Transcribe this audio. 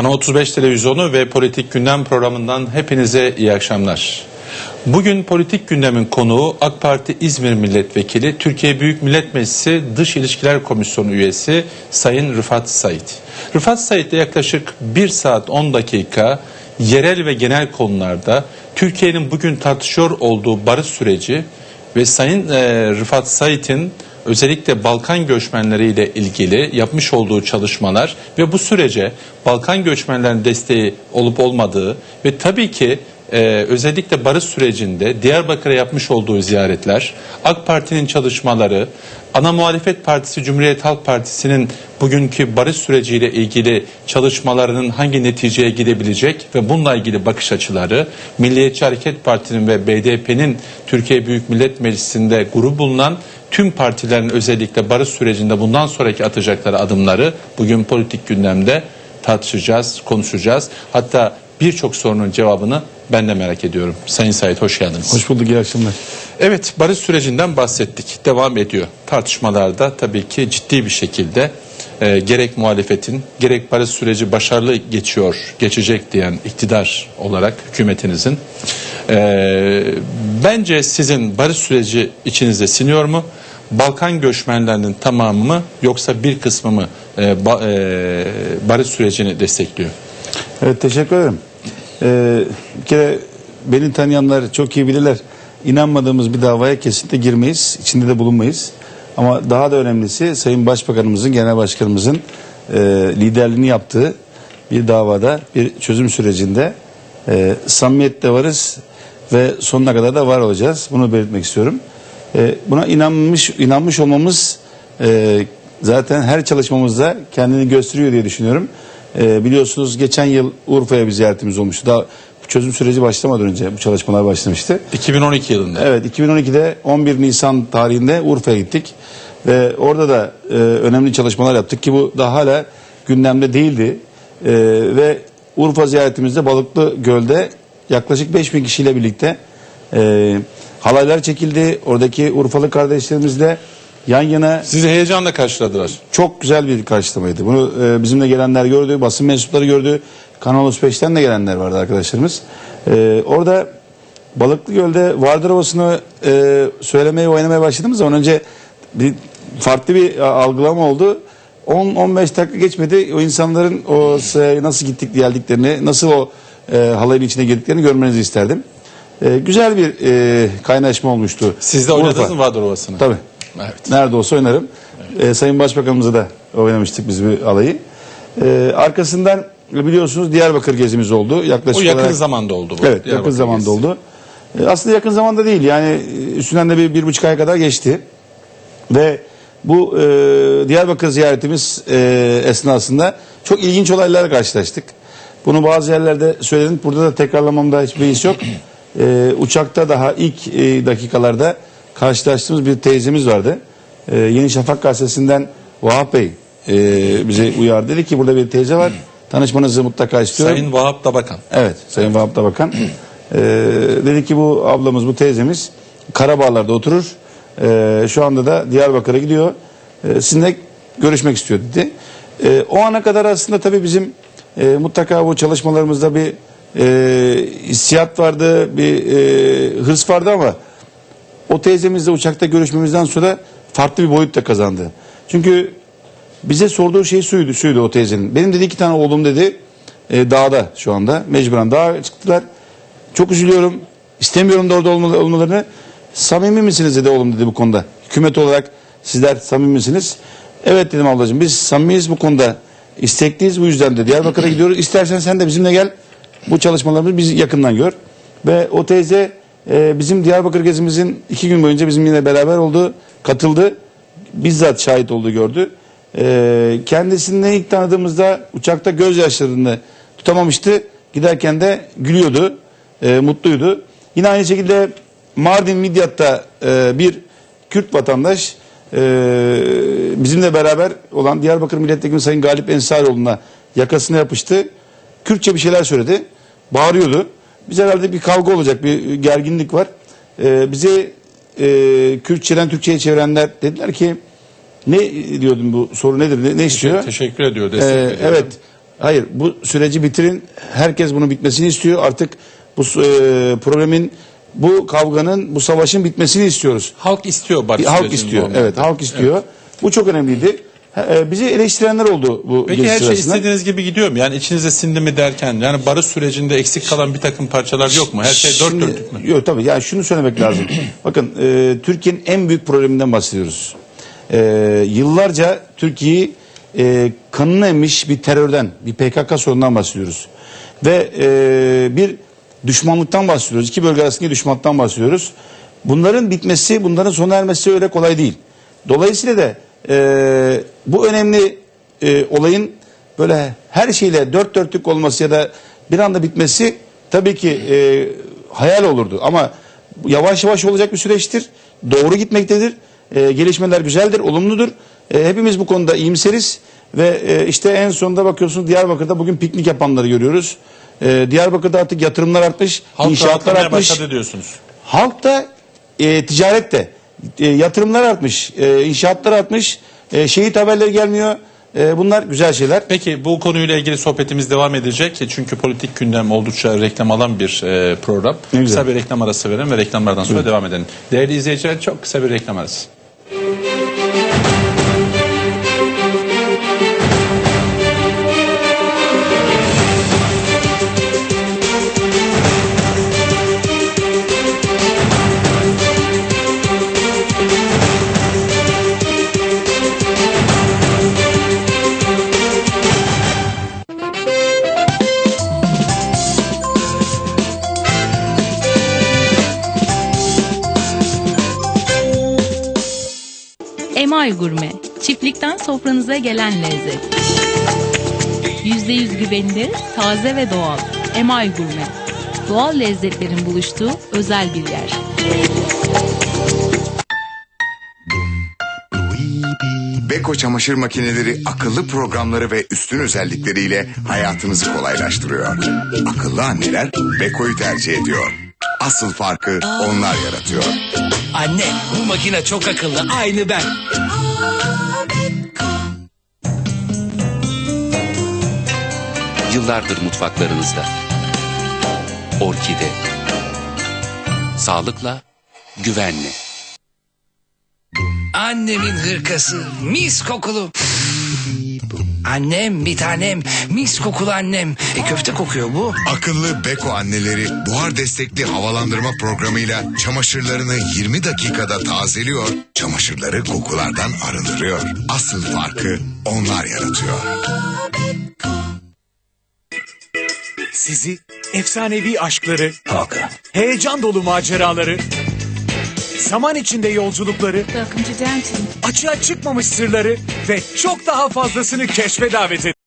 Kanal 35 televizyonu ve politik gündem programından hepinize iyi akşamlar. Bugün politik gündemin konuğu AK Parti İzmir Milletvekili, Türkiye Büyük Millet Meclisi Dış İlişkiler Komisyonu üyesi Sayın Rıfat Sait. Rıfat Sait ile yaklaşık 1 saat 10 dakika yerel ve genel konularda Türkiye'nin bugün tartışıyor olduğu barış süreci ve Sayın e, Rıfat Sait'in özellikle Balkan göçmenleriyle ilgili yapmış olduğu çalışmalar ve bu sürece Balkan göçmenlerin desteği olup olmadığı ve tabii ki e, özellikle barış sürecinde Diyarbakır'a yapmış olduğu ziyaretler, AK Parti'nin çalışmaları, ana muhalefet partisi Cumhuriyet Halk Partisi'nin bugünkü barış süreciyle ilgili çalışmalarının hangi neticeye gidebilecek ve bununla ilgili bakış açıları, Milliyetçi Hareket Parti'nin ve BDP'nin Türkiye Büyük Millet Meclisi'nde grubu bulunan tüm partilerin özellikle barış sürecinde bundan sonraki atacakları adımları bugün politik gündemde tartışacağız, konuşacağız. Hatta birçok sorunun cevabını ben de merak ediyorum. Sayın Said hoş geldiniz. Hoş bulduk, iyi akşamlar. Evet barış sürecinden bahsettik. Devam ediyor. Tartışmalarda tabii ki ciddi bir şekilde e, gerek muhalefetin gerek barış süreci başarılı geçiyor, geçecek diyen iktidar olarak hükümetinizin e, bence sizin barış süreci içinizde siniyor mu? Balkan göçmenlerinin tamamı mı yoksa bir kısmı mı e, ba- e, barış sürecini destekliyor? Evet, teşekkür ederim. Ee, bir kere beni tanıyanlar çok iyi bilirler. İnanmadığımız bir davaya kesinlikle girmeyiz, içinde de bulunmayız. Ama daha da önemlisi Sayın Başbakanımızın, Genel Başkanımızın e, liderliğini yaptığı bir davada, bir çözüm sürecinde e, samimiyette varız ve sonuna kadar da var olacağız. Bunu belirtmek istiyorum. E, buna inanmış inanmış olmamız e, zaten her çalışmamızda kendini gösteriyor diye düşünüyorum. E, biliyorsunuz geçen yıl Urfa'ya bir ziyaretimiz olmuştu. Daha çözüm süreci başlamadan önce bu çalışmalar başlamıştı. 2012 yılında. Evet 2012'de 11 Nisan tarihinde Urfa'ya gittik. Ve orada da e, önemli çalışmalar yaptık ki bu da hala gündemde değildi. E, ve Urfa ziyaretimizde Balıklı Göl'de yaklaşık 5000 kişiyle birlikte e, halaylar çekildi. Oradaki Urfalı kardeşlerimizle yan yana Sizi heyecanla karşıladılar. çok güzel bir karşılamaydı. Bunu e, bizimle gelenler gördü, basın mensupları gördü. Kanal 35'ten de gelenler vardı arkadaşlarımız. E, orada Balıklı Göl'de Vardır Ovası'nı e, söylemeye, oynamaya başladığımız zaman önce bir farklı bir a, algılama oldu. 10-15 dakika geçmedi. O insanların o nasıl gittik geldiklerini, nasıl o e, halayın içine girdiklerini görmenizi isterdim. E, güzel bir e, kaynaşma olmuştu. Siz de oynadınız mı Vardır Ovası'nı? Tabii. Evet. Nerede olsa oynarım. Ee, Sayın Başbakanımızla da oynamıştık biz bir alayı. Ee, arkasından biliyorsunuz Diyarbakır gezimiz oldu. Yaklaşık O yakın olarak, zamanda oldu bu. Evet yakın zamanda gezisi. oldu. Ee, aslında yakın zamanda değil yani e, üstünden de bir, bir buçuk ay kadar geçti. Ve bu e, Diyarbakır ziyaretimiz e, esnasında çok ilginç olaylarla karşılaştık. Bunu bazı yerlerde söyledim. Burada da tekrarlamamda hiçbir his yok. E, uçakta daha ilk e, dakikalarda karşılaştığımız bir teyzemiz vardı. E, Yeni Şafak gazetesinden Vahap Bey e, bize uyardı. Dedi ki burada bir teyze var. Tanışmanızı mutlaka istiyorum. Sayın Vahap Dabakan. Evet Sayın Vahap da Bakan. Ee, dedi ki bu ablamız bu teyzemiz Karabağlar'da oturur. Ee, şu anda da Diyarbakır'a gidiyor. Ee, sizinle görüşmek istiyor dedi. Ee, o ana kadar aslında tabii bizim e, mutlaka bu çalışmalarımızda bir e, hissiyat vardı, bir e, hırs vardı ama o teyzemizle uçakta görüşmemizden sonra farklı bir boyut da kazandı. Çünkü bize sorduğu şey şuydu, şuydu o teyzenin. Benim dedi iki tane oğlum dedi e, dağda şu anda mecburen dağa çıktılar. Çok üzülüyorum. İstemiyorum da orada olma- olmalarını. Samimi misiniz dedi oğlum dedi bu konuda. Hükümet olarak sizler samimi misiniz? Evet dedim ablacığım biz samimiyiz bu konuda. İstekliyiz bu yüzden de Diyarbakır'a gidiyoruz. İstersen sen de bizimle gel. Bu çalışmalarımızı biz yakından gör. Ve o teyze e, bizim Diyarbakır gezimizin iki gün boyunca bizimle beraber oldu. Katıldı. Bizzat şahit oldu gördü. E, kendisini ilk tanıdığımızda uçakta gözyaşlarını tutamamıştı. Giderken de gülüyordu. E, mutluydu. Yine aynı şekilde Mardin Midyat'ta e, bir Kürt vatandaş bizimle beraber olan Diyarbakır Milletvekili Sayın Galip Ensarioğlu'na yakasına yapıştı. Kürtçe bir şeyler söyledi. Bağırıyordu. Biz herhalde bir kavga olacak, bir gerginlik var. E, bize e, Kürtçeden Türkçe'ye çevirenler dediler ki ne diyordum bu soru nedir, ne, ne istiyor? Teşekkür ediyor. Destek Ee, evet. Hayır bu süreci bitirin. Herkes bunun bitmesini istiyor. Artık bu e, problemin, bu kavganın, bu savaşın bitmesini istiyoruz. Halk istiyor barış halk istiyor. Evet halk istiyor. Bu çok önemliydi. E, bizi eleştirenler oldu bu Peki her şey sırasında. istediğiniz gibi gidiyor mu? Yani içinize sindi mi derken yani barış sürecinde eksik kalan bir takım parçalar yok mu? Her şey dört Şimdi- dörtlük mü? Yok tabii ya şunu söylemek lazım. Bakın e, Türkiye'nin en büyük probleminden bahsediyoruz. E, yıllarca Türkiye'yi e, kanını emmiş bir terörden, bir PKK sorunundan bahsediyoruz. Ve e, bir düşmanlıktan bahsediyoruz. İki bölge arasındaki düşmanlıktan bahsediyoruz. Bunların bitmesi, bunların sona ermesi öyle kolay değil. Dolayısıyla da e, bu önemli e, olayın böyle her şeyle dört dörtlük olması ya da bir anda bitmesi tabii ki e, hayal olurdu. Ama yavaş yavaş olacak bir süreçtir. Doğru gitmektedir. E, gelişmeler güzeldir, olumludur. E, hepimiz bu konuda iyimseriz. Ve e, işte en sonunda bakıyorsunuz Diyarbakır'da bugün piknik yapanları görüyoruz. E, Diyarbakır'da artık yatırımlar artmış, Halk inşaatlar artmış. başladı diyorsunuz. Halk da e, ticaret de e, yatırımlar artmış, e, inşaatlar artmış, e, şehit haberleri gelmiyor. E, bunlar güzel şeyler. Peki bu konuyla ilgili sohbetimiz devam edecek. Çünkü politik gündem oldukça reklam alan bir e, program. Kısa bir reklam arası verelim ve reklamlardan sonra devam edelim. Değerli izleyiciler çok kısa bir reklam arası. Emay Gurme, çiftlikten sofranıza gelen lezzet. %100 güvenilir, taze ve doğal. Emay Gurme, doğal lezzetlerin buluştuğu özel bir yer. Beko çamaşır makineleri akıllı programları ve üstün özellikleriyle hayatınızı kolaylaştırıyor. Akıllı anneler Beko'yu tercih ediyor. Asıl farkı onlar yaratıyor. Anne bu makine çok akıllı aynı ben. Yıllardır mutfaklarınızda. Orkide. Sağlıkla, güvenle. Annemin hırkası mis kokulu. Annem bir tanem mis kokulu annem. E, köfte kokuyor bu. Akıllı Beko anneleri buhar destekli havalandırma programıyla çamaşırlarını 20 dakikada tazeliyor, çamaşırları kokulardan arındırıyor. Asıl farkı onlar yaratıyor. Sizi efsanevi aşkları, heyecan dolu maceraları, zaman içinde yolculukları, açığa çıkmamış sırları ve çok daha fazlasını keşfe davet ediyor.